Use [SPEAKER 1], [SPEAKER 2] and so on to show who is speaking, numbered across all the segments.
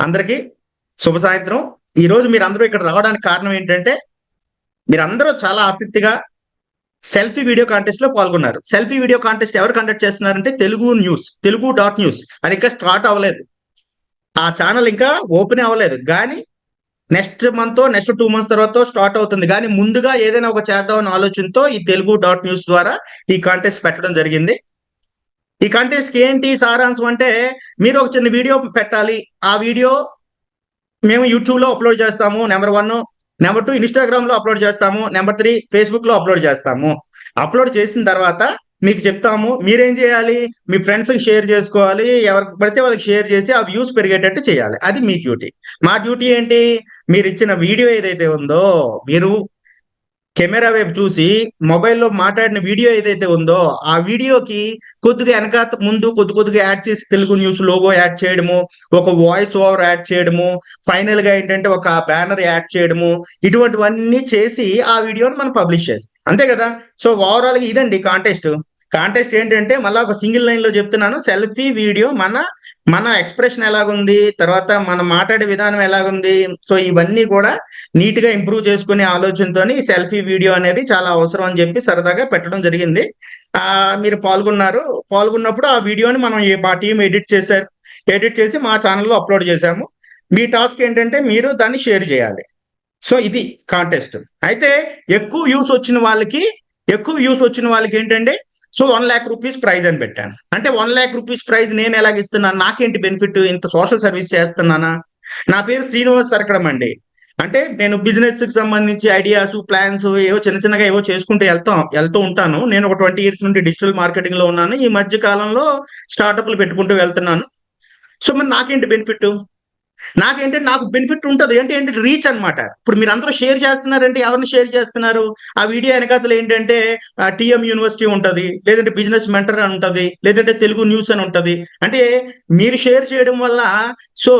[SPEAKER 1] అందరికీ శుభ సాయంత్రం. ఈ రోజు మీరు అందరూ ఇక్కడ రావడానికి కారణం ఏంటంటే మీరందరూ చాలా ఆసక్తిగా సెల్ఫీ వీడియో కాంటెస్ట్లో పాల్గొన్నారు. సెల్ఫీ వీడియో కాంటెస్ట్ ఎవరు కండక్ట్ చేస్తున్నారంటే Telugu news Telugu dot news అది ఇంకా స్టార్ట్ అవ్వలేదు. ఆ ఛానల్ ఇంకా ఓపెన్ అవ్వలేదు. కానీ next month next two months తర్వాత స్టార్ట్ అవుతుంది. కానీ ముందుగా ఏదైనా ఒక చేద్దామని ఆలోచనతో ఈ తెలుగు డాట్ న్యూస్ ద్వారా ఈ కాంటెస్ట్ పెట్టడం జరిగింది. ఈ కంటెస్ట్కి ఏంటి సారాంశం అంటే మీరు ఒక చిన్న వీడియో పెట్టాలి. ఆ వీడియో మేము యూట్యూబ్లో అప్లోడ్ చేస్తాము. నెంబర్ వన్ నెంబర్ టూ ఇన్స్టాగ్రామ్లో అప్లోడ్ చేస్తాము. నెంబర్ త్రీ ఫేస్బుక్లో అప్లోడ్ చేస్తాము. అప్లోడ్ చేసిన తర్వాత మీకు చెప్తాము మీరేం చేయాలి? మీ ఫ్రెండ్స్కి షేర్ చేసుకోవాలి. ఎవరికి పడితే వాళ్ళకి షేర్ చేసి ఆ వ్యూస్ పెరిగేటట్టు చేయాలి. అది మీ డ్యూటీ మా డ్యూటీ ఏంటి? మీరు ఇచ్చిన వీడియో ఏదైతే ఉందో మీరు కెమెరా వైపు చూసి మొబైల్లో మాట్లాడిన వీడియో ఏదైతే ఉందో ఆ వీడియోకి కొద్దిగా వెనక ముందు కొద్ది కొద్దిగా యాడ్ చేసి తెలుగు న్యూస్ లోగో యాడ్ చేయడము ఒక వాయిస్ ఓవర్ యాడ్ చేయడము ఫైనల్గా ఏంటంటే ఒక బ్యానర్ యాడ్ చేయడము ఇటువంటివన్నీ చేసి ఆ వీడియోని మనం పబ్లిష్ చేస్తాం. అంతే కదా? సో ఓవరాల్గా ఇదండి కాంటెస్ట్ కాంటెస్ట్ ఏంటంటే మళ్ళీ ఒక సింగిల్ లైన్లో చెప్తున్నాను. సెల్ఫీ వీడియో మన మన ఎక్స్ప్రెషన్ ఎలాగుంది? తర్వాత మనం మాట్లాడే విధానం ఎలాగుంది? సో ఇవన్నీ కూడా నీట్గా ఇంప్రూవ్ చేసుకునే ఆలోచనతో సెల్ఫీ వీడియో అనేది చాలా అవసరం అని చెప్పి సరదాగా పెట్టడం జరిగింది. ఆ మీరు పాల్గొన్నారు. పాల్గొన్నప్పుడు ఆ వీడియోని మనం మా టీం ఎడిట్ చేశారు? ఎడిట్ చేసి మా ఛానల్లో అప్లోడ్ చేశాము. మీ టాస్క్ ఏంటంటే మీరు దాన్ని షేర్ చేయాలి. సో ఇది కాంటెస్ట్ అయితే ఎక్కువ వ్యూస్ వచ్చిన వాళ్ళకి ఎక్కువ వ్యూస్ వచ్చిన వాళ్ళకి ఏంటంటే so one lakh rupees prize అని పెట్టాను. అంటే వన్ ల్యాక్ రూపీస్ ప్రైజ్ నేను ఎలాగ ఇస్తున్నాను? నాకేంటి బెనిఫిట్ ఇంత సోషల్ సర్వీస్ చేస్తున్నానా? నా పేరు శ్రీనివాస్ సరకడం అండి. అంటే నేను బిజినెస్కి సంబంధించి ఐడియాస్ ప్లాన్స్ ఏవో చిన్న చిన్నగా ఏవో చేసుకుంటూ వెళ్తాం వెళ్తూ ఉంటాను. నేను ఒక ట్వంటీ ఇయర్స్ నుండి డిజిటల్ మార్కెటింగ్లో ఉన్నాను. ఈ మధ్య కాలంలో స్టార్టప్లు పెట్టుకుంటూ వెళ్తున్నాను. సో మరి నాకేంటి బెనిఫిట్ నాకేంటంటే నాకు బెనిఫిట్ ఉంటుంది. ఏంటి ఏంటంటే రీచ్ అన్నమాట. ఇప్పుడు మీరు అందరూ షేర్ చేస్తున్నారంటే ఎవరిని షేర్ చేస్తున్నారు? ఆ వీడియో వెనకాతలు ఏంటంటే టిఎం యూనివర్సిటీ ఉంటుంది లేదంటే బిజినెస్ మెంటర్ అని ఉంటది లేదంటే తెలుగు న్యూస్ అని ఉంటుంది. అంటే మీరు షేర్ చేయడం వల్ల సో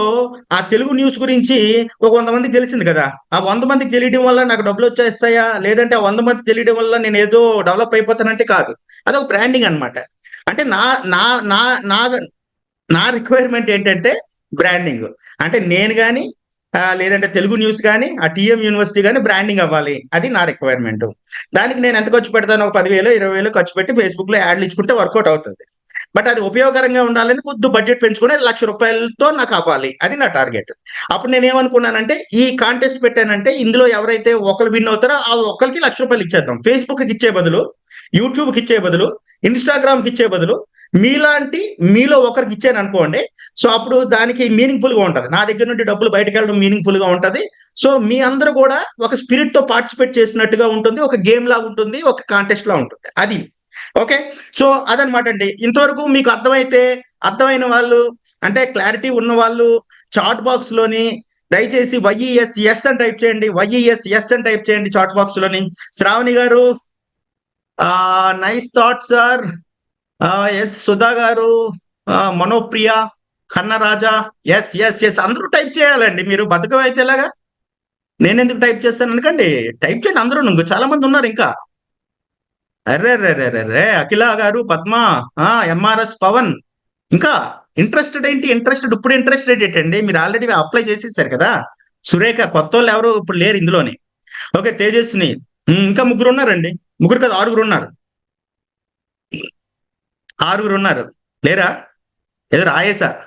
[SPEAKER 1] ఆ తెలుగు న్యూస్ గురించి ఒక వంద మందికి తెలిసింది కదా. ఆ వంద మందికి తెలియడం వల్ల నాకు డబ్బులు వచ్చేస్తాయా? లేదంటే ఆ వంద మంది తెలియడం వల్ల నేను ఏదో డెవలప్ అయిపోతానంటే కాదు. అదొక బ్రాండింగ్ అన్నమాట. అంటే నా నా నా నా నా రిక్వైర్మెంట్ ఏంటంటే బ్రాండింగ్ అంటే నేను కానీ లేదంటే తెలుగు న్యూస్ కానీ ఆ టీఎం యూనివర్సిటీ కానీ బ్రాండింగ్ అవ్వాలి. అది నా రిక్వైర్మెంట్ దానికి నేను ఎంత ఖర్చు పెడతాను? ఒక పదివేలు ఇరవై వేలు ఖర్చు పెట్టి ఫేస్బుక్లో యాడ్లు ఇచ్చుకుంటే వర్కౌట్ అవుతుంది. బట్ అది ఉపయోగకరంగా ఉండాలని కొద్ది బడ్జెట్ పెంచుకుని లక్ష రూపాయలతో నాకు అవ్వాలి. అది నా టార్గెట్ అప్పుడు నేను ఏమనుకున్నానంటే ఈ కాంటెస్ట్ పెట్టానంటే ఇందులో ఎవరైతే ఒకరు విన్ అవుతారో ఆ ఒక్కరికి లక్ష రూపాయలు ఇచ్చేద్దాం. ఫేస్బుక్కి ఇచ్చే బదులు యూట్యూబ్కి ఇచ్చే బదులు ఇన్స్టాగ్రామ్కి ఇచ్చే బదులు మీలాంటి మీలో ఒకరికి ఇచ్చాను అనుకోండి సో అప్పుడు దానికి మీనింగ్ఫుల్గా నా దగ్గర నుండి డబ్బులు బయటకు వెళ్ళడం మీనింగ్ఫుల్గా ఉంటది. సో మీ అందరూ కూడా ఒక స్పిరిట్తో పార్టిసిపేట్ చేసినట్టుగా ఉంటుంది ఒక గేమ్ లా ఉంటుంది ఒక కాంటెస్ట్ లా ఉంటుంది. అది. ఓకే సో అదనమాట అండి. ఇంతవరకు మీకు అర్థమైతే అర్థమైన వాళ్ళు అంటే క్లారిటీ ఉన్న వాళ్ళు చాట్ బాక్స్లోని దయచేసి వైఈఎస్ ఎస్ అని టైప్ చేయండి. వైఈఎస్ ఎస్ అని టైప్ చేయండి చాట్ బాక్స్లోని. శ్రావణి గారు nice thought sir yes Sudha గారు Manopriya Kannaraja yes yes yes అందరూ టైప్ చేయాలండి. మీరు బతుకం అయితే ఎలాగా? నేను ఎందుకు టైప్ చేస్తాను అనకండి. టైప్ చేయండి అందరూ. ఇంకో చాలా మంది ఉన్నారు ఇంకా. అరే రే రే రే రే అఖిల గారు పద్మ ఎంఆర్ఎస్ పవన్. ఇంకా ఇంట్రెస్టెడ్ ఏంటి? ఇంట్రెస్టెడ్ ఇప్పుడు ఇంట్రెస్టెడ్ ఏంటండి? మీరు ఆల్రెడీ అప్లై చేసేసారు కదా. సురేఖ కొత్త వాళ్ళు ఎవరు ఇప్పుడు లేరు ఇందులోని. ఓకే తేజస్విని. ఇంకా ముగ్గురు ఉన్నారండి. ముగ్గురు కదా ఆరుగురు ఉన్నారు. ఆరుగురు ఉన్నారు. లేరా? ఏదో రాయేసా?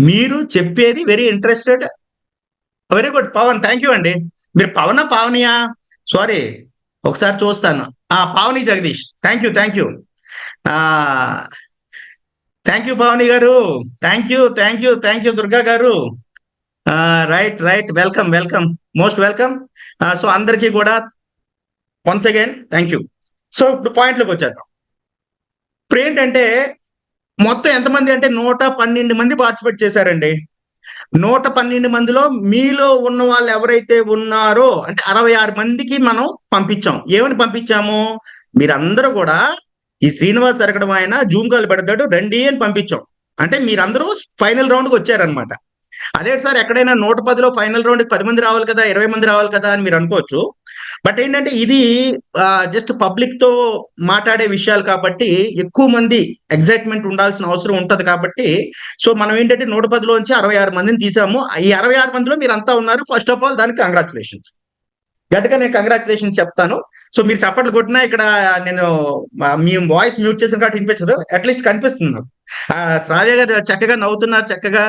[SPEAKER 1] మీరు చెప్పేది very interested very good Pavan thank you అండి. మీరు పవనా పావనియా? సారీ ఒకసారి చూస్తాను. ఆ Pavani Jagadish. Thank you thank you thank you Pavani గారు. Thank you thank you thank you Durga గారు. Right right welcome welcome most welcome so అందరికీ కూడా once again thank you so ఇప్పుడు పాయింట్లోకి వచ్చేద్దాం. ఇప్పుడు ఏంటంటే మొత్తం ఎంతమంది అంటే నూట పన్నెండు మంది పార్టిసిపేట్ చేశారండి. నూట పన్నెండు మందిలో మీలో ఉన్న వాళ్ళు ఎవరైతే ఉన్నారో అంటే అరవై ఆరు మందికి మనం పంపించాం. ఏమని పంపించాము? మీరందరూ కూడా ఈ శ్రీనివాస్ అరగడం ఆయన జూమ్ కాల్ పెడతాడు రండి అని పంపించాం. అంటే మీరందరూ ఫైనల్ రౌండ్కి వచ్చారనమాట అదే సార్ ఎక్కడైనా నూట పదిలో ఫైనల్ రౌండ్కి పది మంది రావాలి కదా ఇరవై మంది రావాలి కదా అని మీరు అనుకోవచ్చు. బట్ ఏంటంటే ఇది జస్ట్ పబ్లిక్తో మాట్లాడే విషయాలు కాబట్టి ఎక్కువ మంది ఎగ్జైట్మెంట్ ఉండాల్సిన అవసరం ఉంటది కాబట్టి సో మనం ఏంటంటే నూట పదిలోంచి అరవై ఆరు మందిని తీసాము. ఈ అరవై ఆరు మందిలో మీరు అంతా ఉన్నారు. ఫస్ట్ ఆఫ్ ఆల్ దానికి కంగ్రాచులేషన్స్ గట్టిగా నేను కంగ్రాచులేషన్ చెప్తాను. సో మీరు చప్పట్లు కొట్టినా ఇక్కడ నేను మీ వాయిస్ మ్యూట్ చేసిన కాబట్టి వినిపించదు. అట్లీస్ట్ కనిపిస్తుంది నాకు. శ్రావ్య గారు చక్కగా నవ్వుతున్నారు. చక్కగా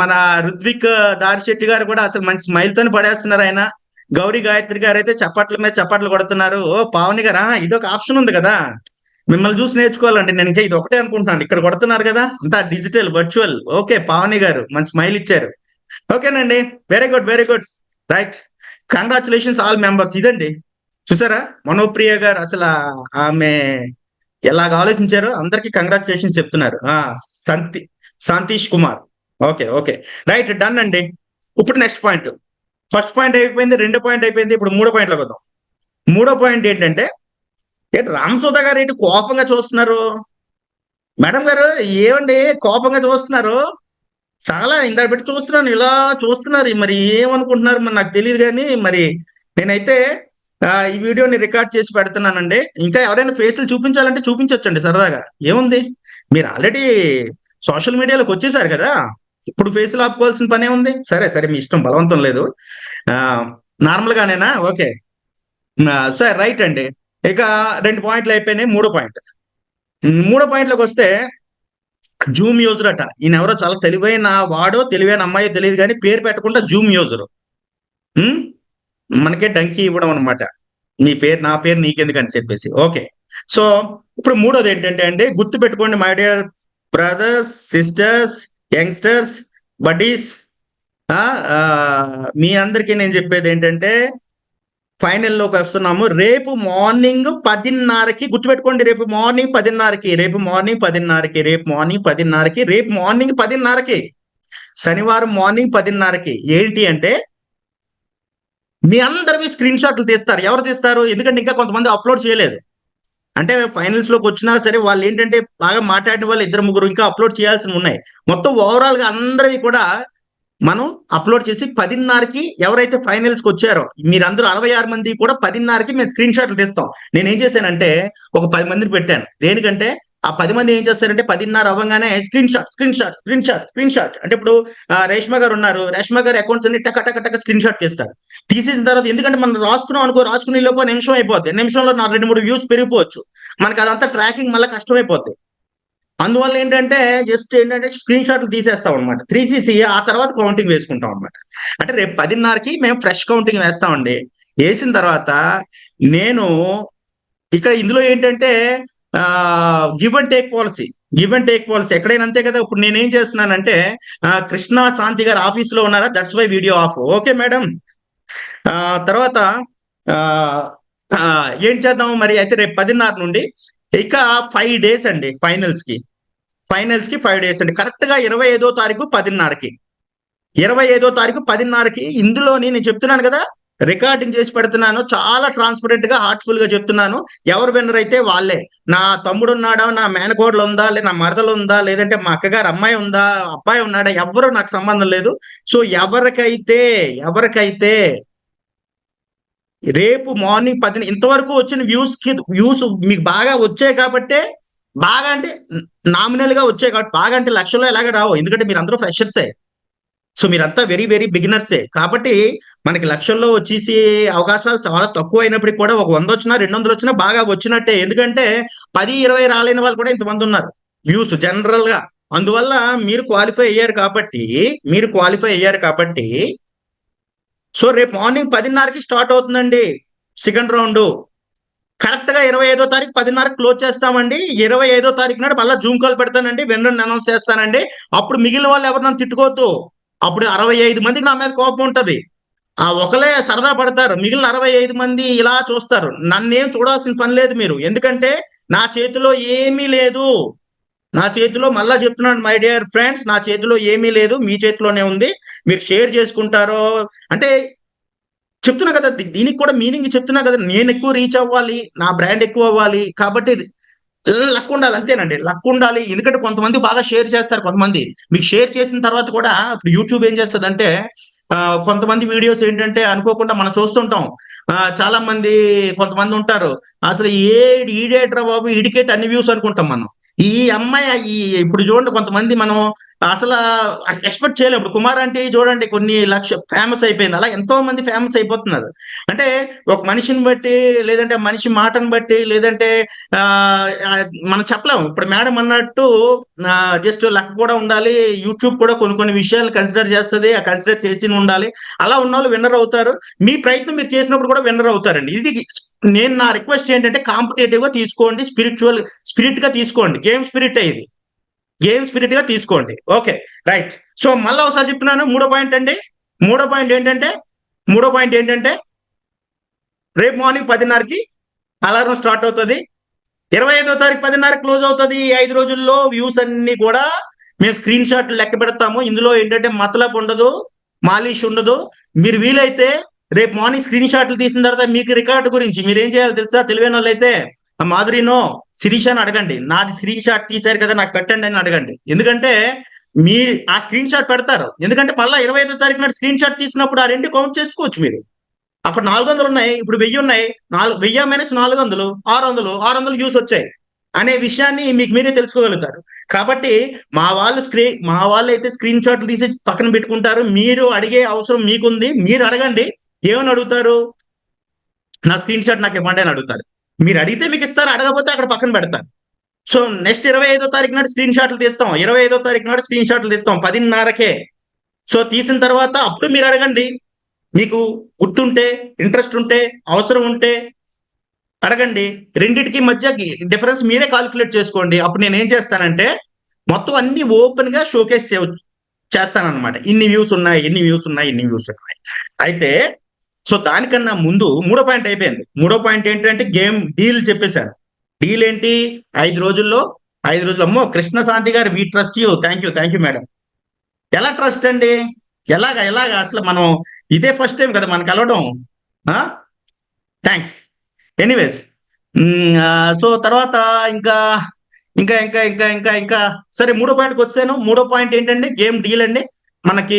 [SPEAKER 1] మన రుద్విక్ దారిశెట్టి గారు కూడా అసలు మంచి స్మైల్తోనే పడేస్తున్నారు ఆయన. గౌరీ గాయత్రి గారు అయితే చప్పట్ల మీద చప్పట్లు కొడుతున్నారు. ఓ పావని గారా ఇది ఒక ఆప్షన్ ఉంది కదా. మిమ్మల్ని చూసి నేర్చుకోవాలంటే నేను ఇంకా ఇది ఒకటే అనుకుంటున్నాను. ఇక్కడ కొడుతున్నారు కదా అంతా డిజిటల్ వర్చువల్. ఓకే పావని గారు మంచి స్మైల్ ఇచ్చారు. ఓకేనండి very good very good. Right congratulations all members. ఇదండి చూసారా? మనోప్రియ గారు అసలు ఆమె ఎలాగ ఆలోచించారో అందరికి కంగ్రాచులేషన్స్ చెప్తున్నారు. ఆ Santhi Shantish Kumar. Okay okay. Right done అండి. ఇప్పుడు నెక్స్ట్ పాయింట్. ఫస్ట్ పాయింట్ అయిపోయింది రెండో పాయింట్ అయిపోయింది ఇప్పుడు మూడో పాయింట్లోకి వద్దాం. మూడో పాయింట్ ఏంటంటే ఏంటి రామసుధా గారు ఏంటి కోపంగా చూస్తున్నారు? మేడం గారు ఏమండి కోపంగా చూస్తున్నారు? చాలా ఇందాక పెట్టి చూస్తున్నాను ఇలా చూస్తున్నారు మరి ఏమనుకుంటున్నారు? మరి నాకు తెలియదు కానీ మరి నేనైతే ఈ వీడియోని రికార్డ్ చేసి పెడుతున్నానండి. ఇంకా ఎవరైనా ఫేస్లు చూపించాలంటే చూపించవచ్చండి సరదాగా. ఏముంది? మీరు ఆల్రెడీ సోషల్ మీడియాలోకి వచ్చేసారు కదా? ఇప్పుడు ఫేసులు ఆపుకోవాల్సిన పనే ఉంది. సరే సరే మీ ఇష్టం బలవంతం లేదు. నార్మల్ గానేనా? ఓకే. సరే రైట్ అండి. ఇక రెండు పాయింట్లు అయిపోయినాయి మూడో పాయింట్. మూడో పాయింట్లోకి వస్తే జూమ్ యూజర్ అట. ఈయన ఎవరో చాలా తెలివైన వాడో తెలివైన అమ్మాయో తెలియదు కానీ పేరు పెట్టకుండా జూమ్ యూజర్. మనకే డంకి ఇవ్వడం అనమాట నీ పేరు నా పేరు నీకెందుకని చెప్పేసి. ఓకే. సో ఇప్పుడు మూడోది ఏంటంటే అండి గుర్తు పెట్టుకోండి my dear brothers sisters youngsters buddies మీ అందరికీ నేను చెప్పేది ఏంటంటే ఫైనల్లోకి వస్తున్నాము. రేపు మార్నింగ్ పదిన్నరకి గుర్తుపెట్టుకోండి రేపు మార్నింగ్ పదిన్నరకి రేపు మార్నింగ్ పదిన్నరకి రేపు మార్నింగ్ పదిన్నరకి రేపు మార్నింగ్ పదిన్నరకి శనివారం మార్నింగ్ పదిన్నరకి ఏంటి అంటే మీ అందరివి స్క్రీన్ షాట్లు తీస్తారు. ఎవరు తీస్తారు? ఎందుకంటే ఇంకా కొంతమంది అప్లోడ్ చేయలేదు. అంటే ఫైనల్స్లోకి వచ్చినా సరే వాళ్ళు ఏంటంటే బాగా మాట్లాడిన వాళ్ళు ఇద్దరు ముగ్గురు ఇంకా అప్లోడ్ చేయాల్సి ఉన్నాయి. మొత్తం ఓవరాల్గా అందరివి కూడా మనం అప్లోడ్ చేసి పదిన్నరకి ఎవరైతే ఫైనల్స్కి వచ్చారో మీరందరూ అరవై ఆరు మంది కూడా పదిన్నరకి మేము స్క్రీన్ షాట్లు తీస్తాం. నేను ఏం చేశానంటే ఒక పది మందిని పెట్టాను. దేనికంటే ఆ పది మంది ఏం చేస్తారంటే పదిన్నర అవ్వగానే screen shot screen shot screen shot screen shot అంటే ఇప్పుడు రేష్మ గారు ఉన్నారు. రేష్మ గారు అకౌంట్స్ అన్ని టక టక టక స్క్రీన్ షాట్ చేస్తారు. తీసేసిన తర్వాత ఎందుకంటే మనం రాసుకున్నాం అనుకో రాసుకునే లోపు నిమిషం అయిపోద్ది. నిమిషంలో నా రెండు మూడు వ్యూస్ పెరిగిపోవచ్చు. మనకి అదంతా ట్రాకింగ్ మళ్ళీ కష్టమైపోద్ది. అందువల్ల ఏంటంటే జస్ట్ ఏంటంటే స్క్రీన్ షాట్లు తీసేస్తాం అనమాట త్రీ సీసీ ఆ తర్వాత కౌంటింగ్ వేసుకుంటాం అనమాట అంటే రేపు పదిన్నరకి మేము ఫ్రెష్ కౌంటింగ్ వేస్తామండి. వేసిన తర్వాత నేను ఇక్కడ ఇందులో ఏంటంటే give and take policy give and take policy ఎక్కడైనా అంతే కదా? ఇప్పుడు నేనేం చేస్తున్నానంటే కృష్ణ కృష్ణా శాంతి గారు ఆఫీస్లో ఉన్నారా? That's why video off okay madam ఆ, తర్వాత ఆ, ఏం చేద్దాము మరి? అయితే రేపు పదిన్నర నుండి ఇక ఫైవ్ డేస్ అండి ఫైనల్స్కి. ఫైనల్స్కి ఫైవ్ డేస్ అండి. కరెక్ట్గా ఇరవై ఐదో తారీఖు పదిన్నరకి. ఇరవై ఐదో తారీఖు పదిన్నరకి ఇందులోని నేను చెప్తున్నాను కదా రికార్డింగ్ చేసి పెడుతున్నాను. చాలా ట్రాన్స్పరెంట్గా హార్ట్ఫుల్గా చెప్తున్నాను. ఎవరు విన్నర్ అయితే వాళ్ళే. నా తమ్ముడు ఉన్నాడా నా మేనకోడలు ఉందా? లేదా నా మరదలు ఉందా? లేదంటే మా అక్కగారు అమ్మాయి ఉందా? అబ్బాయి ఉన్నాడా? ఎవరు నాకు సంబంధం లేదు. సో ఎవరికైతే ఎవరికైతే రేపు మార్నింగ్ పది ఇంతవరకు వచ్చిన వ్యూస్కి వ్యూస్ మీకు బాగా వచ్చాయి కాబట్టే బాగా అంటే నామినల్గా వచ్చాయి కాబట్టి బాగా అంటే లక్షల్లో ఎలాగ రావు. ఎందుకంటే మీరు అందరూ ఫ్రెషర్సే సో మీరంతా వెరీ వెరీ బిగినర్సే కాబట్టి మనకి లక్షల్లో వచ్చేసి అవకాశాలు చాలా తక్కువ అయినప్పటికీ కూడా ఒక వంద వచ్చినా రెండు వందలు వచ్చినా బాగా వచ్చినట్టే. ఎందుకంటే పది ఇరవై రాలేని వాళ్ళు కూడా ఇంతమంది ఉన్నారు. వ్యూస్ జనరల్గా. అందువల్ల మీరు క్వాలిఫై అయ్యారు కాబట్టి మీరు క్వాలిఫై అయ్యారు కాబట్టి సో రేపు మార్నింగ్ పదిన్నరకి స్టార్ట్ అవుతుందండి సెకండ్ రౌండ్ కరెక్ట్గా ఇరవై ఐదో తారీఖు పదిన్నరకు క్లోజ్ చేస్తామండి. ఇరవై ఐదో తారీఖు నాడు మళ్ళీ జూమ్ కాల్ పెడతానండి. వెన్నర్ అనౌన్స్ చేస్తానండి. అప్పుడు మిగిలిన వాళ్ళు ఎవరు నన్ను తిట్టుకోవద్దు. అప్పుడు అరవై ఐదు మందికి నా మీద కోపం ఉంటుంది. ఆ ఒకలే సరదా పడతారు. మిగిలిన అరవై ఐదు మంది ఇలా చూస్తారు. నన్నేం చూడాల్సిన పని లేదు మీరు. ఎందుకంటే నా చేతిలో ఏమీ లేదు. నా చేతిలో మళ్ళా చెప్తున్నాను మై డియర్ ఫ్రెండ్స్ నా చేతిలో ఏమీ లేదు. మీ చేతిలోనే ఉంది. మీరు షేర్ చేసుకుంటారో అంటే చెప్తున్నా కదా దీనికి కూడా మీనింగ్ చెప్తున్నా కదా నేను ఎక్కువ రీచ్ అవ్వాలి నా బ్రాండ్ ఎక్కువ అవ్వాలి. కాబట్టి లక్ ఉండాలి అంతేనండి. లక్ ఉండాలి. ఎందుకంటే కొంతమంది బాగా షేర్ చేస్తారు కొంతమంది. మీకు షేర్ చేసిన తర్వాత కూడా ఇప్పుడు యూట్యూబ్ ఏం చేస్తుంది అంటే ఆ, కొంతమంది వీడియోస్ ఏంటంటే అనుకోకుండా మనం చూస్తుంటాం. చాలా మంది కొంతమంది ఉంటారు. అసలు ఏ ఈడేట్రా బాబు ఈడికేట్ అన్ని వ్యూస్ అనుకుంటాం మనం. ఈ అమ్మాయి ఇప్పుడు చూడండి కొంతమంది మనం అసలు ఎక్స్పెక్ట్ చేయలేము. ఇప్పుడు కుమార్ అంటే చూడండి కొన్ని లక్ష ఫేమస్ అయిపోయింది. అలా ఎంతో మంది ఫేమస్ అయిపోతున్నారు. అంటే ఒక మనిషిని బట్టి లేదంటే మనిషి మాటను బట్టి లేదంటే ఆ మనం చెప్పలేము. ఇప్పుడు మేడం అన్నట్టు జస్ట్ లక్ కూడా ఉండాలి యూట్యూబ్ కూడా కొన్ని కొన్ని విషయాలు కన్సిడర్ చేస్తుంది ఆ కన్సిడర్ చేసి ఉండాలి. అలా ఉన్న వాళ్ళు విన్నర్ అవుతారు. మీ ప్రయత్నం మీరు చేసినప్పుడు కూడా విన్నర్ అవుతారండి. ఇది నేను నా రిక్వెస్ట్ ఏంటంటే కాంపిటేటివ్గా తీసుకోండి స్పిరిచువల్ స్పిరిట్గా తీసుకోండి. గేమ్ స్పిరిట్ ఇది. గేమ్ స్పిరిట్గా తీసుకోండి. ఓకే రైట్ సో మళ్ళీ ఒకసారి చెప్తున్నాను. మూడో పాయింట్ అండి మూడో పాయింట్ ఏంటంటే మూడో పాయింట్ ఏంటంటే రేపు మార్నింగ్ పదిన్నరకి అలారం స్టార్ట్ అవుతుంది. ఇరవై ఐదో తారీఖు పదిన్నర క్లోజ్ అవుతుంది. ఈ ఐదు రోజుల్లో వ్యూస్ అన్ని కూడా మేము స్క్రీన్ షాట్ లెక్క పెడతాము. ఇందులో ఏంటంటే మతలబ్ ఉండదు మాలిష్ ఉండదు. మీరు వీలైతే రేపు మార్నింగ్ స్క్రీన్ షాట్లు తీసిన తర్వాత మీకు రికార్డు గురించి మీరు ఏం చేయాలి తెలుసా? తెలివైన వాళ్ళు ఆ మాధురినో శిరీష్ అని అడగండి. నాది స్క్రీన్ షాట్ తీశారు కదా నాకు పెట్టండి అని అడగండి. ఎందుకంటే మీ ఆ స్క్రీన్ షాట్ పెడతారు. ఎందుకంటే మళ్ళీ ఇరవై ఐదో తారీఖు నాడు స్క్రీన్ షాట్ తీసినప్పుడు ఆ రెండు కౌంట్ చేసుకోవచ్చు మీరు. అప్పుడు నాలుగు వందలు ఉన్నాయి ఇప్పుడు వెయ్యి ఉన్నాయి. నాలుగు వెయ్యి మైనస్ నాలుగు వందలు ఆరు వందలు ఆరు వందలు యూస్ వచ్చాయి అనే విషయాన్ని మీకు మీరే తెలుసుకోగలుగుతారు. కాబట్టి మా వాళ్ళు స్క్రీన్ మా వాళ్ళు అయితే స్క్రీన్ షాట్లు తీసి పక్కన పెట్టుకుంటారు. మీరు అడిగే అవసరం మీకుంది. మీరు అడగండి. ఏమని అడుగుతారు? నా స్క్రీన్ షాట్ నాకు ఇవ్వండి అని అడుగుతారు. మీరు అడిగితే మీకు ఇస్తారు అడగపోతే అక్కడ పక్కన పెడతారు. సో నెక్స్ట్ ఇరవై ఐదో తారీఖు నాడు స్క్రీన్ షాట్లు తీస్తాం. ఇరవై ఐదో తారీఖు నాడు స్క్రీన్ షాట్లు తీస్తాం పదిన్నరకే. సో తీసిన తర్వాత అప్పుడు మీరు అడగండి. మీకు గుర్తుంటే ఇంట్రెస్ట్ ఉంటే అవసరం ఉంటే అడగండి. రెండింటికి మధ్య డిఫరెన్స్ మీరే కాలిక్యులేట్ చేసుకోండి. అప్పుడు నేను ఏం చేస్తానంటే మొత్తం అన్ని ఓపెన్గా షోకేస్ చేస్తానన్నమాట. ఇన్ని వ్యూస్ ఉన్నాయి ఇన్ని వ్యూస్ ఉన్నాయి ఇన్ని వ్యూస్ ఉన్నాయి. అయితే సో దానికన్నా ముందు మూడో పాయింట్ అయిపోయింది. మూడో పాయింట్ ఏంటంటే గేమ్ డీల్ చెప్పేశాను డీల్ ఏంటి? ఐదు రోజుల్లో ఐదు రోజులు అమ్మో కృష్ణశాంతి గారు we trust you thank you thank you madam ఎలా ట్రస్ట్ అండి? ఎలాగా ఎలాగా? అసలు మనం ఇదే ఫస్ట్ టైం కదా మనకు కలవడం థ్యాంక్స్ ఎనీవేస్ సో తర్వాత ఇంకా ఇంకా ఇంకా ఇంకా ఇంకా ఇంకా. సరే మూడో పాయింట్కి వచ్చాను. మూడో పాయింట్ ఏంటంటే గేమ్ డీల్ అండి. మనకి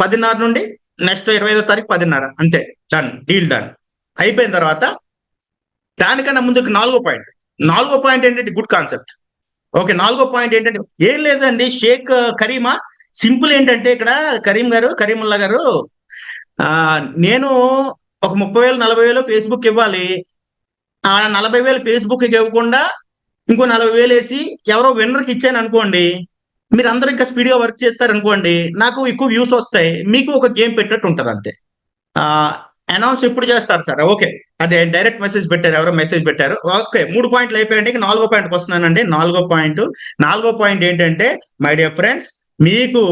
[SPEAKER 1] పదిన్నర నుండి నెక్స్ట్ ఇరవై ఐదో తారీఖు పదిన్నర. అంతే డన్ డీల్ డన్ అయిపోయిన తర్వాత దానికన్నా ముందుకు నాలుగో పాయింట్ నాలుగో పాయింట్ ఏంటంటే గుడ్ కాన్సెప్ట్ ఓకే నాలుగో పాయింట్ ఏంటంటే ఏం లేదండి షేక్ కరీమా. సింపుల్ ఏంటంటే ఇక్కడ కరీం గారు కరీముల్లా గారు ఆ నేను ఒక ముప్పై వేలు నలభై వేలు ఫేస్బుక్ ఇవ్వాలి. ఆ నలభై వేలు ఫేస్బుక్ ఇవ్వకుండా ఇంకో నలభై వేలు వేసి ఎవరో విన్నర్కి ఇచ్చాను అనుకోండి మీరు అందరూ ఇంకా స్పీడ్గా వర్క్ చేస్తారు అనుకోండి నాకు ఎక్కువ వ్యూస్ వస్తాయి మీకు ఒక గేమ్ పెట్టినట్టు ఉంటుంది అంతే అనౌన్స్ ఎప్పుడు చేస్తారు సార్? ఓకే అదే డైరెక్ట్ మెసేజ్ పెట్టారు ఎవరో మెసేజ్ పెట్టారు. ఓకే మూడు పాయింట్లు అయిపోయాయండి ఇక నాలుగో పాయింట్కి వస్తున్నానండి. నాలుగో పాయింట్ నాలుగో పాయింట్ ఏంటంటే మై డియర్ ఫ్రెండ్స్ మీకు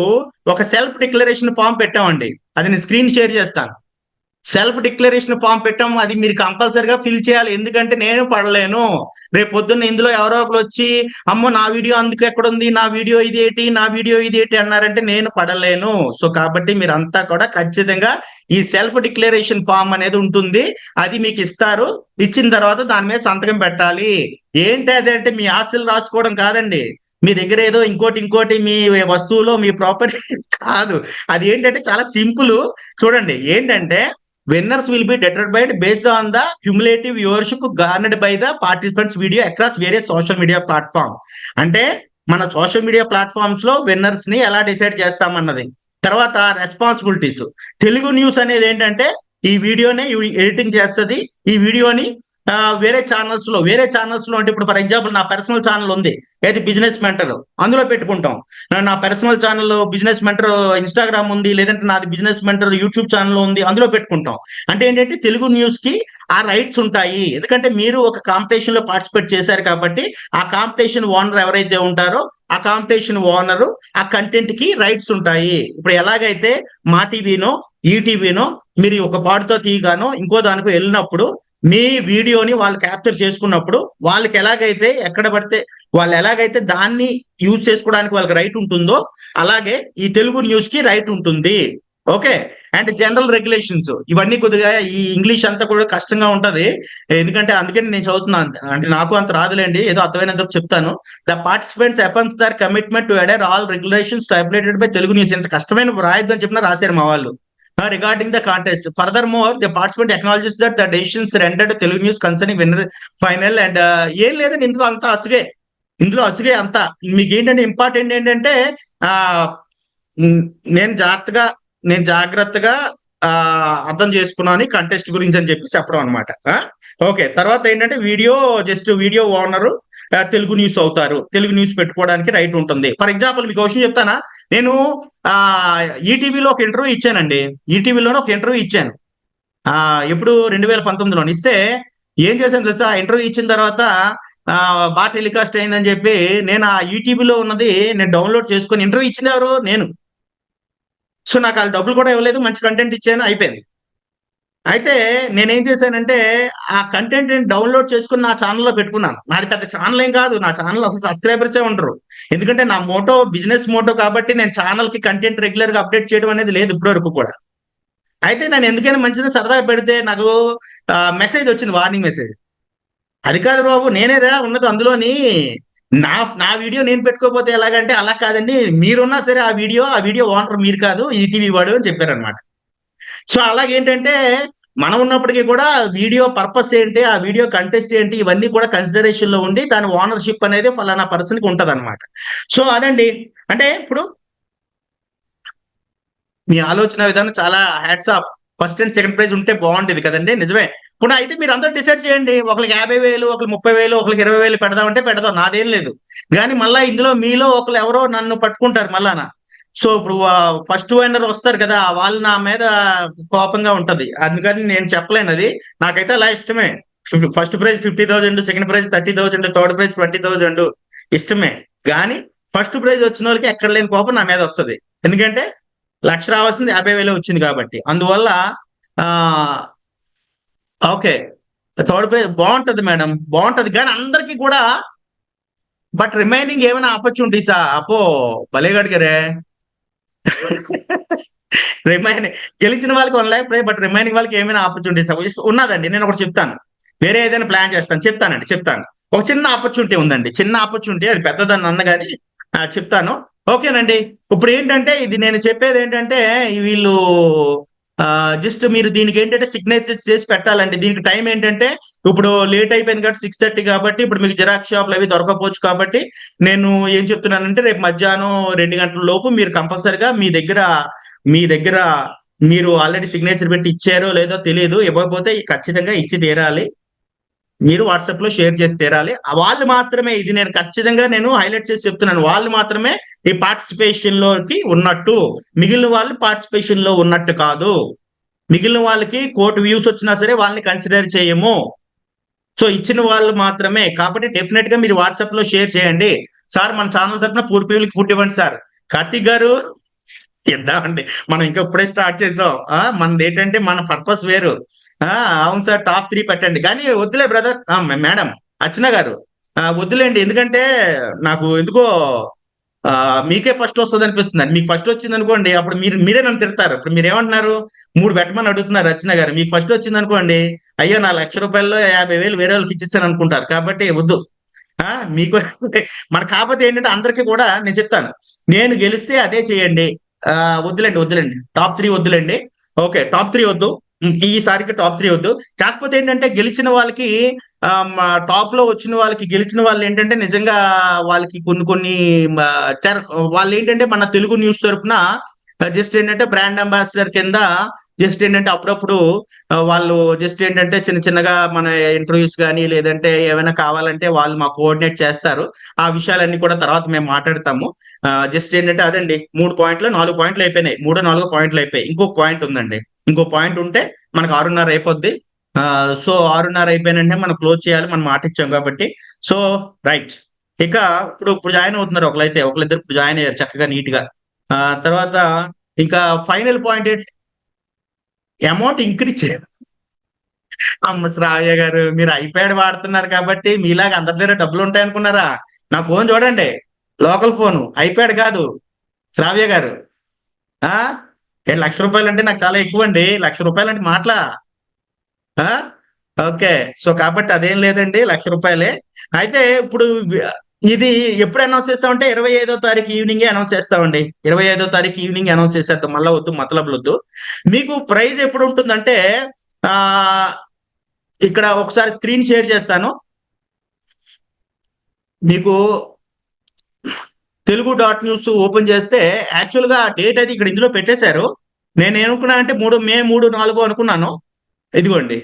[SPEAKER 1] ఒక సెల్ఫ్ డిక్లరేషన్ ఫామ్ పెట్టామండి. అది నేను స్క్రీన్ షేర్ చేస్తాను. సెల్ఫ్ డిక్లరేషన్ ఫామ్ పెట్టాం అది మీరు కంపల్సరిగా ఫిల్ చేయాలి. ఎందుకంటే నేను పడలేను. రేపు పొద్దున్న ఇందులో ఎవరో ఒకరు వచ్చి అమ్మో నా వీడియో అందుకు ఎక్కడుంది? నా వీడియో ఇది ఏంటి నా వీడియో ఇది ఏంటి అన్నారంటే నేను పడలేను. సో కాబట్టి మీరంతా కూడా ఖచ్చితంగా ఈ సెల్ఫ్ డిక్లరేషన్ ఫామ్ అనేది ఉంటుంది. అది మీకు ఇస్తారు. ఇచ్చిన తర్వాత దాని మీద సంతకం పెట్టాలి. ఏంటి అదంటే అంటే మీ ఆస్తులు రాసుకోవడం కాదండి. మీ దగ్గర ఏదో ఇంకోటి ఇంకోటి మీ వస్తువులో మీ ప్రాపర్టీ కాదు. అది ఏంటంటే చాలా సింపుల్. చూడండి ఏంటంటే winners will be determined based on the cumulative viewership garnered by the participants video across వేరే సోషల్ మీడియా ప్లాట్ఫామ్ అంటే మన సోషల్ మీడియా ప్లాట్ఫామ్స్లో విన్నర్స్ని ఎలా డిసైడ్ చేస్తామన్నది. తర్వాత రెస్పాన్సిబిలిటీస్ తెలుగు న్యూస్ అనేది ఏంటంటే ఈ వీడియోని ఎడిటింగ్ చేస్తుంది. ఈ వీడియోని వేరే ఛానల్స్లో వేరే ఛానల్స్లో అంటే ఇప్పుడు ఫర్ ఎగ్జాంపుల్ నా పర్సనల్ ఛానల్ ఉంది. ఏది? బిజినెస్ మెంటర్ అందులో పెట్టుకుంటాం. నా- personal channel business mentor Instagram ఉంది లేదంటే నాది బిజినెస్ మెంటర్ యూట్యూబ్ ఛానల్ ఉంది అందులో పెట్టుకుంటాం. అంటే ఏంటంటే తెలుగు న్యూస్కి ఆ రైట్స్ ఉంటాయి. ఎందుకంటే మీరు ఒక కాంపిటీషన్లో పార్టిసిపేట్ చేశారు కాబట్టి ఆ కాంపిటీషన్ ఓనర్ ఎవరైతే ఉంటారో ఆ కాంపిటీషన్ ఓనర్ ఆ కంటెంట్కి రైట్స్ ఉంటాయి. ఇప్పుడు ఎలాగైతే మా టీవీనో ఈటీవీనో మీరు ఒక పాటుతో తీయగానో ఇంకో దానికో వెళ్ళినప్పుడు మీ వీడియోని వాళ్ళు క్యాప్చర్ చేసుకున్నప్పుడు వాళ్ళకి ఎలాగైతే ఎక్కడ పడితే వాళ్ళు ఎలాగైతే దాన్ని యూజ్ చేసుకోవడానికి వాళ్ళకి రైట్ ఉంటుందో అలాగే ఈ తెలుగు న్యూస్కి రైట్ ఉంటుంది. ఓకే? అండ్ జనరల్ రెగ్యులేషన్స్ ఇవన్నీ కొద్దిగా ఈ ఇంగ్లీష్ అంతా కూడా కష్టంగా ఉంటది. ఎందుకంటే అందుకని నేను చదువుతున్నాను అంటే నాకు అంత రాదులేండి. ఏదో అర్థమైనంత చెప్తాను. The participants affirms their commitment to adhere all regulations stipulated by Telugu news. ఎంత కష్టమైన రాయొద్దని అని చెప్పిన రాశారు మా వాళ్ళు. Regarding the contest furthermore the participant technologies that the decisions rendered Telugu news concerning winner final and ఏం లేదండి ఇందులో అంతా అసుగే ఇందులో అసుగే అంతా. మీకు ఏంటంటే ఇంపార్టెంట్ ఏంటంటే ఆ నేను జాగ్రత్తగా నేను జాగ్రత్తగా అర్థం చేసుకున్నాను కంటెస్ట్ గురించి అని చెప్పి చెప్పడం అనమాట ఓకే. తర్వాత ఏంటంటే video just video owner Telugu news అవుతారు. తెలుగు న్యూస్ పెట్టుకోవడానికి రైట్ ఉంటుంది. ఫర్ ఎగ్జాంపుల్ మీకు క్వశ్చన్ చెప్తానా? నేను ఆ ఈటీవీలో ఒక ఇంటర్వ్యూ ఇచ్చానండి. ఈటీవీలోనే ఒక ఇంటర్వ్యూ ఇచ్చాను. ఆ ఎప్పుడు రెండు వేల పంతొమ్మిదిలో ఇస్తే ఏం చేశాను తెలుసా? ఇంటర్వ్యూ ఇచ్చిన తర్వాత బాగా టెలికాస్ట్ అయిందని చెప్పి నేను ఆ ఈటీవీలో ఉన్నది నేను డౌన్లోడ్ చేసుకొని ఇంటర్వ్యూ ఇచ్చింది ఎవరు? నేను. సో నాకు వాళ్ళు డబ్బులు కూడా ఇవ్వలేదు. మంచి కంటెంట్ ఇచ్చాను. అయిపోయింది. అయితే నేనేం చేశానంటే ఆ కంటెంట్ నేను డౌన్లోడ్ చేసుకుని నా ఛానల్లో పెట్టుకున్నాను. నాది పెద్ద ఛానల్ ఏం కాదు. నా ఛానల్ అసలు సబ్స్క్రైబర్సే ఉండరు. ఎందుకంటే నా మోటో బిజినెస్ మోటో కాబట్టి నేను ఛానల్కి కంటెంట్ రెగ్యులర్గా అప్డేట్ చేయడం అనేది లేదు ఇప్పటివరకు కూడా. అయితే నేను ఎందుకైనా మంచిది సరదాగా పెడితే నాకు మెసేజ్ వచ్చింది వార్నింగ్ మెసేజ్ అది కాదు బాబు నేనే రా ఉన్నది అందులోని నా నా వీడియో నేను పెట్టుకోకపోతే ఎలాగంటే అలా కాదండి. మీరున్నా సరే ఆ వీడియో ఆ వీడియో ఓనర్ మీరు కాదు ఈటీవీ వాడు అని చెప్పారనమాట సో అలాగేంటంటే మనం ఉన్నప్పటికీ కూడా వీడియో పర్పస్ ఏంటి ఆ వీడియో కంటెస్ట్ ఏంటి ఇవన్నీ కూడా కన్సిడరేషన్లో ఉండి దాని ఓనర్షిప్ అనేది ఫలానా పర్సన్కి ఉంటది అనమాట సో అదండి. అంటే ఇప్పుడు మీ ఆలోచన విధానం చాలా hats off first and second prize ఉంటే బాగుండేది కదండి. నిజమే. ఇప్పుడు అయితే మీరు అందరూ డిసైడ్ చేయండి. ఒకరికి యాభై వేలు ఒకరికి ముప్పై వేలు ఒకరికి ఇరవై వేలు పెడదామంటే పెడదాం. నాదేం లేదు. కానీ మళ్ళీ ఇందులో మీలో ఒకరు ఎవరో నన్ను పట్టుకుంటారు మళ్ళానా. సో ఇప్పుడు ఫస్ట్ వైనర్ వస్తారు కదా వాళ్ళు నా మీద కోపంగా ఉంటది. అందుకని నేను చెప్పలేను అది. నాకైతే అలా ఇష్టమే. First prize fifty thousand second prize thirty thousand third prize twenty thousand ఇష్టమే. కానీ ఫస్ట్ ప్రైజ్ వచ్చిన వాళ్ళకి ఎక్కడ లేని కోపం నా మీద వస్తుంది. ఎందుకంటే లక్ష రావాల్సింది యాభై వేలు వచ్చింది కాబట్టి. అందువల్ల ఓకే. థర్డ్ ప్రైజ్ బాగుంటది మేడం బాగుంటది. కానీ అందరికి కూడా బట్ రిమైనింగ్ ఏమైనా ఆపర్చునిటీసా? అపో భలేగాడు గరే రిమైనింగ్ గెలిచిన వాళ్ళకి one lakh prize but remaining వాళ్ళకి ఏమైనా ఆపర్చునిటీస్ ఉన్నదండి నేను ఒకటి చెప్తాను. వేరే ఏదైనా ప్లాన్ చేస్తాను చెప్తానండి చెప్తాను. ఒక చిన్న ఆపర్చునిటీ ఉందండి చిన్న ఆపర్చునిటీ అది పెద్దదని అన్న కానీ చెప్తాను. ఓకేనండి. ఇప్పుడు ఏంటంటే ఇది నేను చెప్పేది ఏంటంటే వీళ్ళు జస్ట్ మీరు దీనికి ఏంటంటే సిగ్నేచర్స్ చేసి పెట్టాలండి. దీనికి టైం ఏంటంటే ఇప్పుడు లేట్ అయిపోయింది కాబట్టి సిక్స్ థర్టీ కాబట్టి ఇప్పుడు మీకు జిరాక్స్ షాప్లు అవి దొరకపోవచ్చు కాబట్టి నేను ఏం చెప్తున్నానంటే రేపు మధ్యాహ్నం రెండు గంటల లోపు మీరు కంపల్సరిగా మీ దగ్గర మీ దగ్గర మీరు ఆల్రెడీ సిగ్నేచర్ పెట్టి ఇచ్చారో లేదో తెలియదు ఇవ్వకపోతే ఖచ్చితంగా ఇచ్చి తీరాలి. మీరు వాట్సాప్లో షేర్ చేసి తీరాలి. వాళ్ళు మాత్రమే ఇది నేను ఖచ్చితంగా నేను హైలైట్ చేసి చెప్తున్నాను. వాళ్ళు మాత్రమే ఈ పార్టిసిపేషన్లోకి ఉన్నట్టు. మిగిలిన వాళ్ళు పార్టిసిపేషన్లో ఉన్నట్టు కాదు. మిగిలిన వాళ్ళకి కోటి వ్యూస్ వచ్చినా సరే వాళ్ళని కన్సిడర్ చేయము. సో ఇచ్చిన వాళ్ళు మాత్రమే. కాబట్టి డెఫినెట్గా మీరు వాట్సాప్లో షేర్ చేయండి. సార్ మన ఛానల్ తరఫున పూర్ పీపుల్కి ఫుడ్ ఇవ్వండి సార్. కార్తిక్ గారు ఇద్దామండి. మనం ఇంకా ఇప్పుడే స్టార్ట్ చేసాం. మనది ఏంటంటే మన పర్పస్ వేరు. అవును సార్ టాప్ త్రీ పెట్టండి. కానీ వద్దులే బ్రదర్. మేడం అర్చన గారు ఆ, వద్దులేండి. ఎందుకంటే నాకు ఎందుకో మీకే ఫస్ట్ వస్తుంది అనిపిస్తుంది మీకు ఫస్ట్ వచ్చింది అనుకోండి అప్పుడు మీరు మీరే నన్ను తిడతారు. ఇప్పుడు మీరు ఏమంటున్నారు మూడు పెట్టమని అడుగుతున్నారు రచన గారు. మీకు ఫస్ట్ వచ్చింది అనుకోండి అయ్యో నా లక్ష రూపాయల్లో యాభై వేలు వేరే వాళ్ళకి ఇచ్చేస్తాను అనుకుంటారు. కాబట్టి వద్దు. ఆ మీకు మన కాకపోతే ఏంటంటే అందరికీ కూడా నేను చెప్తాను. నేను గెలిస్తే అదే చేయండి. వద్దులేండి వద్దులేండి. టాప్ త్రీ వద్దులేండి. ఓకే టాప్ త్రీ వద్దు. ఈసారికి టాప్ త్రీ వద్దు. కాకపోతే ఏంటంటే గెలిచిన వాళ్ళకి టాప్లో వచ్చిన వాళ్ళకి గెలిచిన వాళ్ళు ఏంటంటే నిజంగా వాళ్ళకి కొన్ని కొన్ని వాళ్ళు ఏంటంటే మన తెలుగు న్యూస్ తరఫున జస్ట్ ఏంటంటే బ్రాండ్ అంబాసిడర్ కింద జస్ట్ ఏంటంటే అప్పుడప్పుడు వాళ్ళు జస్ట్ ఏంటంటే చిన్న చిన్నగా మన ఇంటర్వ్యూస్ కానీ లేదంటే ఏమైనా కావాలంటే వాళ్ళు మా కోఆర్డినేట్ చేస్తారు. ఆ విషయాలన్నీ కూడా తర్వాత మేము మాట్లాడతాము. జస్ట్ ఏంటంటే అదండి మూడు పాయింట్లు నాలుగు పాయింట్లు అయిపోయినాయి. మూడో నాలుగో పాయింట్లు అయిపోయాయి. ఇంకొక పాయింట్ ఉందండి. ఇంకో పాయింట్ ఉంటే మనకు ఆరున్నర అయిపోద్ది. సో ఆరున్నర అయిపోయినంటే మనం క్లోజ్ చేయాలి మనం మాట ఇచ్చాం కాబట్టి. So right. ఇక ఇప్పుడు ఇప్పుడు జాయిన్ అవుతున్నారు ఒకళ్ళైతే ఒకరిద్దరు ఇప్పుడు జాయిన్ అయ్యారు చక్కగా నీట్గా తర్వాత ఇంకా ఫైనల్ పాయింట్ ఏంటి? అమౌంట్ ఇంక్రీజ్ చేయాలి. అమ్మ శ్రావ్య గారు మీరు ఐప్యాడ్ వాడుతున్నారు కాబట్టి మీలాగా అందరి దగ్గర డబ్బులు ఉంటాయి అనుకున్నారా నా ఫోన్ చూడండి. లోకల్ ఫోను ఐప్యాడ్ కాదు. శ్రావ్య గారు. ఏ లక్ష రూపాయలు అంటే నాకు చాలా ఎక్కువ అండి లక్ష రూపాయలు అంటే మాటలా ఓకే. సో కాబట్టి అదేం లేదండి లక్ష రూపాయలే. అయితే ఇప్పుడు ఇది ఎప్పుడు అనౌన్స్ చేస్తామంటే ఇరవై ఐదో తారీఖు ఈవినింగే అనౌన్స్ చేస్తామండి. ఇరవై ఐదో తారీఖు ఈవినింగ్ అనౌన్స్ చేసేద్దాం. మళ్ళీ వద్దు మతలబులు వద్దు మీకు ప్రైజ్ ఎప్పుడు ఉంటుందంటే ఆ ఇక్కడ ఒకసారి స్క్రీన్ షేర్ చేస్తాను. మీకు తెలుగు డాట్ న్యూస్ ఓపెన్ చేస్తే యాక్చువల్గా డేట్ అది ఇక్కడ ఇందులో పెట్టేశారు. నేను ఏమనుకున్నా అంటే మూడు మే మూడు నాలుగు అనుకున్నాను. ఇదిగోండి.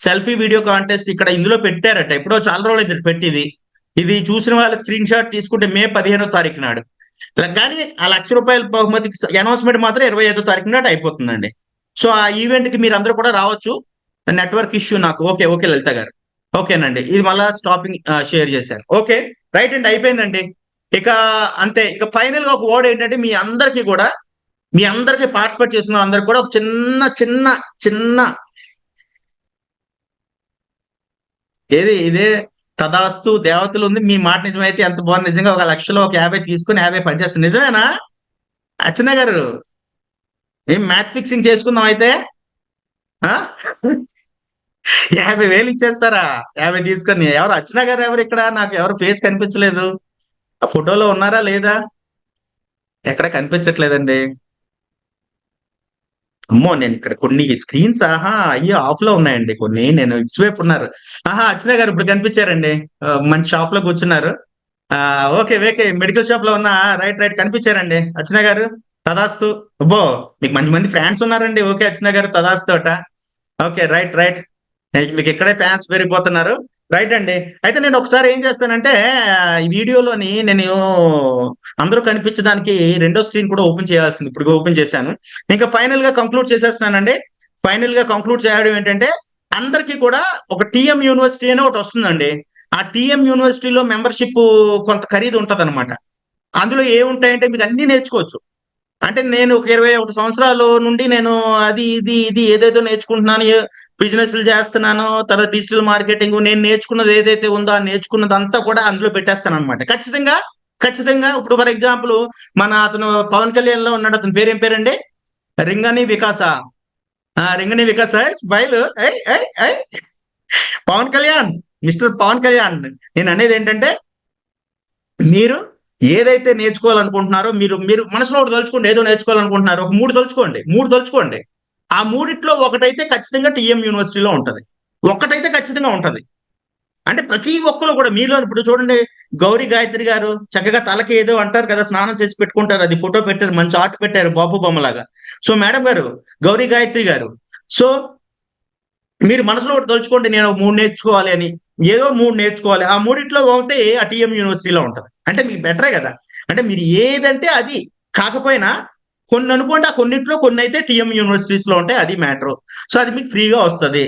[SPEAKER 1] సెల్ఫీ వీడియో కాంటెస్ట్ ఇక్కడ ఇందులో పెట్టారట. ఎప్పుడో చాలా రోజులు ఇది పెట్టింది. ఇది చూసిన వాళ్ళ స్క్రీన్ షాట్ తీసుకుంటే మే పదిహేనో తారీఖు నాడు. ఇలా కానీ ఆ లక్ష రూపాయల బహుమతికి అనౌన్స్మెంట్ మాత్రం ఇరవై ఐదో తారీఖు నాడు అయిపోతుందండి. సో ఆ ఈవెంట్కి మీరు అందరూ కూడా రావచ్చు. నెట్వర్క్ ఇష్యూ నాకు. Okay okay Lalitha garu. ఓకేనండి. ఇది మళ్ళా స్టాపింగ్ షేర్ చేశారు. ఓకే రైట్ అండి అయిపోయిందండి. ఇక అంతే ఇక ఫైనల్గా ఒక వర్డ్ ఏంటంటే మీ అందరికీ కూడా మీ అందరికీ పార్టిసిపేట్ చేసిన అందరికి కూడా ఒక చిన్న చిన్న చిన్న ఏది ఇదే తదాస్తు దేవతలు ఉంది. మీ మాట నిజమైతే ఎంత బాగుంది. నిజంగా ఒక లక్షలో ఒక యాభై తీసుకుని యాభై పనిచేస్తుంది నిజమేనా? అర్చన గారు ఏం మ్యాచ్ ఫిక్సింగ్ చేసుకుందాం అయితే? యాభై వేలు ఇచ్చేస్తారా? యాభై తీసుకొని ఎవరు అర్చన గారు ఎవరు ఇక్కడ? నాకు ఎవరు ఫేస్ కనిపించలేదు. ఆ ఫోటోలో ఉన్నారా లేదా? ఎక్కడ కనిపించట్లేదండి. అమ్మో నేను ఇక్కడ కొన్ని స్క్రీన్స్ ఆహా అవి ఆఫ్లో ఉన్నాయండి కొన్ని. నేను ఇచ్చివైపు ఉన్నారు. ఆహా అర్చన గారు ఇప్పుడు కనిపించారండి. మంచి షాప్లో కూర్చున్నారు. ఆ ఓకే ఓకే మెడికల్ షాప్లో ఉన్న రైట్ రైట్ కనిపించారండి. అర్చన గారు తదాస్తు. అబ్బో మీకు మంచి మంది ఫ్యాన్స్ ఉన్నారండి. ఓకే అర్చన గారు తదాస్తు అట. Okay right right. మీకు ఇక్కడే ఫ్యాన్స్ పెరిగిపోతున్నారు. రైట్ అండి. అయితే నేను ఒకసారి ఏం చేస్తానంటే ఈ వీడియోలోని నేను అందరూ కనిపించడానికి రెండో స్క్రీన్ కూడా ఓపెన్ చేయాల్సింది. ఇప్పుడు ఓపెన్ చేశాను. ఇంకా ఫైనల్గా కంక్లూడ్ చేసేస్తున్నానండి. ఫైనల్గా కంక్లూడ్ చేయడం ఏంటంటే అందరికీ కూడా ఒక టీఎం యూనివర్సిటీ అని ఒకటి వస్తుందండి. ఆ టిఎం యూనివర్సిటీలో మెంబర్షిప్ కొంత ఖరీదు ఉంటుంది అనమాట అందులో ఏముంటాయంటే మీకు అన్ని నేర్చుకోవచ్చు. అంటే నేను ఒక ఇరవై ఒకటి సంవత్సరాల నుండి నేను అది ఇది ఇది ఏదేదో నేర్చుకుంటున్నాను. బిజినెస్లు చేస్తున్నాను తర్వాత డిజిటల్ మార్కెటింగ్ నేను నేర్చుకున్నది ఏదైతే ఉందో ఆ నేర్చుకున్నదంతా కూడా అందులో పెట్టేస్తాను అనమాట ఖచ్చితంగా ఖచ్చితంగా ఇప్పుడు ఫర్ ఎగ్జాంపుల్ మన అతను పవన్ కళ్యాణ్లో ఉన్నాడు అతని పేరు పేరండి? రింగని వికాస. ఆ, రింగని వికాస బయలు I I I Pawan Kalyan mister Pawan Kalyan నేను అనేది ఏంటంటే మీరు ఏదైతే నేర్చుకోవాలనుకుంటున్నారో మీరు మీరు మనసులో ఒకటి తలుచుకోండి ఏదో నేర్చుకోవాలనుకుంటున్నారో ఒక మూడు తలుచుకోండి మూడు తలుచుకోండి. ఆ మూడిట్లో ఒకటైతే ఖచ్చితంగా టిఎం యూనివర్సిటీలో ఉంటది. ఒక్కటైతే ఖచ్చితంగా ఉంటది. అంటే ప్రతి ఒక్కరు కూడా మీలో ఇప్పుడు చూడండి గౌరీ గాయత్రి గారు చక్కగా తలకి ఏదో అంటారు కదా స్నానం చేసి పెట్టుకుంటారు అది ఫోటో పెట్టారు మంచి ఆర్ట్ పెట్టారు బాబు బొమ్మలాగా. సో మేడం గారు గౌరీ గాయత్రి గారు సో మీరు మనసులో ఒకటి తలుచుకోండి నేను మూడు నేర్చుకోవాలి అని ఏదో మూడు నేర్చుకోవాలి. ఆ మూడిట్లో ఒకటి ఆ టిఎం యూనివర్సిటీలో ఉంటది. అంటే మీకు బెటరే కదా. అంటే మీరు ఏదంటే అది. కాకపోయినా కొన్ని అనుకోండి ఆ కొన్నిట్లో కొన్ని అయితే టిఎం యూనివర్సిటీస్లో ఉంటాయి అది మ్యాటర్. సో అది మీకు ఫ్రీగా వస్తుంది.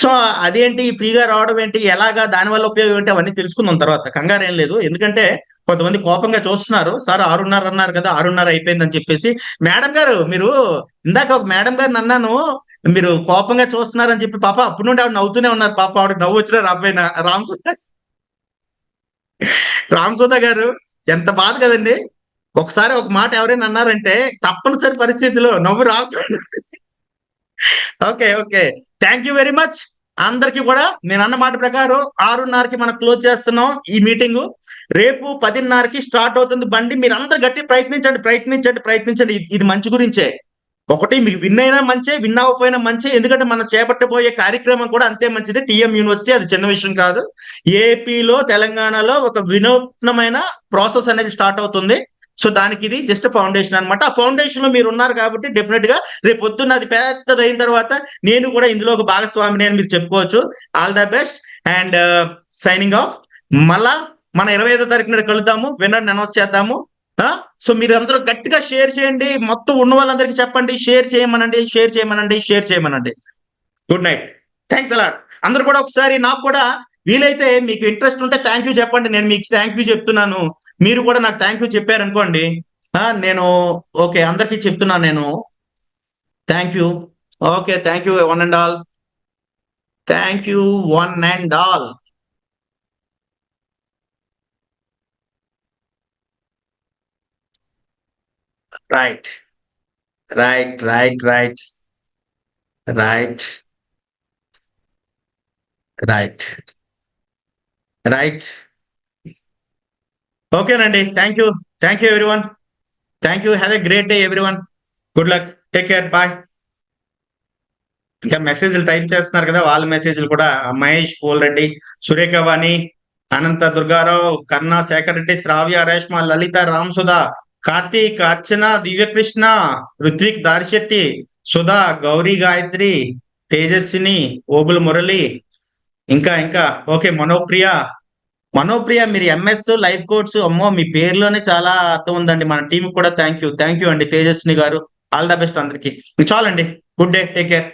[SPEAKER 1] సో అదేంటి ఫ్రీగా రావడం ఏంటి ఎలాగా దానివల్ల ఉపయోగం ఏంటి అవన్నీ తెలుసుకుందాం తర్వాత. కంగారు ఏం లేదు. ఎందుకంటే కొంతమంది కోపంగా చూస్తున్నారు. సార్ ఆరున్నర అన్నారు కదా ఆరున్నర అయిపోయిందని చెప్పేసి. మేడం గారు మీరు ఇందాక ఒక మేడం గారిని అన్నాను మీరు కోపంగా చూస్తున్నారని చెప్పి పాప అప్పటి నుండి ఆవిడ నవ్వుతూనే ఉన్నారు. పాప ఆవిడ నవ్వు వచ్చినా రాబోయినా రామ్ సుధా రామ్ సుధా గారు ఎంత బాధ కదండి. ఒకసారి ఒక మాట ఎవరైనా అన్నారంటే తప్పనిసరి పరిస్థితిలో నవ్వు రా okay okay. Thank you very much అందరికి కూడా నేను అన్న మాట ప్రకారం ఆరున్నరకి మనం క్లోజ్ చేస్తున్నాం ఈ మీటింగ్ రేపు పదిన్నరకి స్టార్ట్ అవుతుంది బండి. మీరు అందరు గట్టి ప్రయత్నించండి ప్రయత్నించండి ప్రయత్నించండి. ఇది- మంచి గురించే. ఒకటి మీకు విన్ అయినా మంచే విన్ అవ్వకపోయినా మంచే. ఎందుకంటే మనం చేపట్టబోయే కార్యక్రమం కూడా అంతే మంచిది. టిఎం యూనివర్సిటీ అది చిన్న విషయం కాదు. ఏపీలో తెలంగాణలో ఒక వినూత్నమైన ప్రాసెస్ అనేది స్టార్ట్ అవుతుంది. సో దానికి ఇది జస్ట్ ఫౌండేషన్ అన్నమాట. ఆ ఫౌండేషన్లో మీరు ఉన్నారు కాబట్టి డెఫినెట్గా రేపు పొద్దున్న అది పెద్దది అయిన తర్వాత నేను కూడా ఇందులో ఒక భాగస్వామిని అని మీరు చెప్పుకోవచ్చు. All the best and signing off మళ్ళా మన ఇరవై ఐదో తారీఖు కలుద్దాము. విన్నర్ అనౌన్స్ చేద్దాము. సో మీరు అందరూ గట్టిగా షేర్ చేయండి. మొత్తం ఉన్న వాళ్ళందరికీ చెప్పండి. షేర్ చేయమనండి షేర్ చేయమనండి షేర్ చేయమనండి. గుడ్ నైట్ థ్యాంక్స్ అలాట్ అందరు కూడా ఒకసారి నాకు కూడా వీలైతే మీకు ఇంట్రెస్ట్ ఉంటే థ్యాంక్ యూ చెప్పండి. నేను మీకు థ్యాంక్ యూ చెప్తున్నాను. మీరు కూడా నాకు థ్యాంక్ యూ చెప్పారనుకోండి. నేను ఓకే అందరికీ చెప్తున్నాను నేను. Thank you okay thank you one and all thank you one and all right right right right right right right ఓకేనండి. Thank you thank you everyone thank you have a great day everyone good luck take care bye ఇంకా మెసేజ్లు type చేస్తున్నారు కదా వాళ్ళ మెసేజ్లు కూడా మహేష్ పూల్ రెడ్డి సురేఖ వాణి అనంత దుర్గారావు కన్నా శేఖర్ రెడ్డి శ్రావ్య రేష్మ లలిత రామసుధా కార్తీక్ అర్చన దివ్యకృష్ణ రుత్విక్ దారిశెట్టి సుధా గౌరీ గాయత్రి తేజస్విని ఓబుల్ మురళి ఇంకా ఇంకా. ఓకే మనోప్రియ మనోప్రియ మీరు ఎంఎస్ లైఫ్ కోర్స్ అమ్మో మీ పేరులోనే చాలా అర్థం ఉందండి. మన టీం కూడా థ్యాంక్ యూ థ్యాంక్ యూ అండి తేజస్విని గారు. ఆల్ ద బెస్ట్ అందరికి. చాలండి. Good day take care